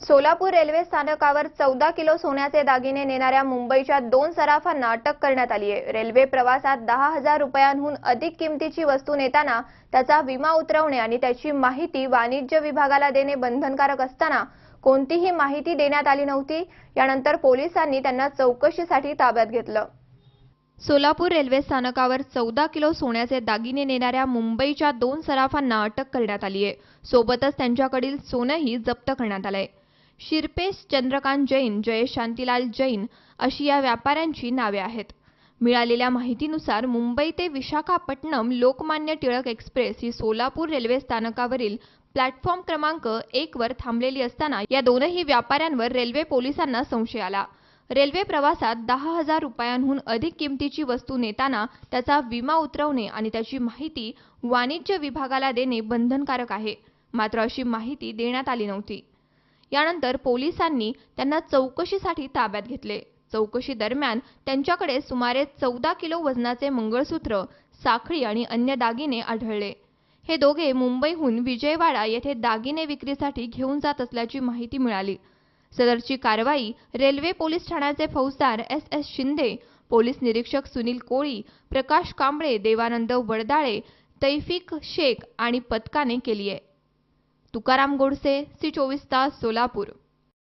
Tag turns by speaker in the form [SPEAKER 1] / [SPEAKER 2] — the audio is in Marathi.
[SPEAKER 1] सोलापूर रेल्वे स्थानकावर चौदा किलो सोन्याचे दागिने नेणाऱ्या मुंबईच्या दोन सराफांना अटक करण्यात आली आहे. रेल्वे प्रवासात दहा हजार रुपयांहून अधिक किमतीची वस्तू नेताना त्याचा विमा उतरवणे आणि त्याची माहिती वाणिज्य विभागाला देणे बंधनकारक असताना कोणतीही माहिती देण्यात आली नव्हती. यानंतर पोलिसांनी त्यांना चौकशीसाठी ताब्यात घेतलं. सोलापूर रेल्वे स्थानकावर चौदा किलो सोन्याचे दागिने नेणाऱ्या मुंबईच्या दोन सराफांना अटक करण्यात आली आहे. सोबतच त्यांच्याकडील सोनंही जप्त करण्यात आलंय. शिरपेस चंद्रकांत जैन जयेश शांतीलाल जैन अशी या व्यापाऱ्यांची नावे आहेत. मिळालेल्या माहितीनुसार मुंबई ते विशाखापट्टणम लोकमान्य टिळक एक्सप्रेस ही सोलापूर रेल्वे स्थानकावरील प्लॅटफॉर्म क्रमांक एक वर थांबलेली असताना या दोनही व्यापाऱ्यांवर रेल्वे पोलिसांना संशय आला. रेल्वे प्रवासात दहा हजार रुपयांहून अधिक किमतीची वस्तू नेताना त्याचा विमा उतरवणे आणि त्याची माहिती वाणिज्य विभागाला देणे बंधनकारक आहे. मात्र अशी माहिती देण्यात आली नव्हती. यानंतर पोलिसांनी त्यांना चौकशीसाठी ताब्यात घेतले. चौकशी दरम्यान त्यांच्याकडे सुमारे चौदा किलो वजनाचे मंगळसूत्र साखळी आणि अन्य दागिने आढळले. हे दोघे मुंबईहून विजयवाडा येथे दागिने विक्रीसाठी घेऊन जात असल्याची माहिती मिळाली. सदरची कारवाई रेल्वे पोलीस ठाण्याचे फौजदार एस एस शिंदे पोलीस निरीक्षक सुनील कोळी प्रकाश कांबळे देवानंद वडदाळे तैफिक शेख आणि पथकाने केली आहे तुकाराम गोडसे सी चोवीस तास सोलापूर.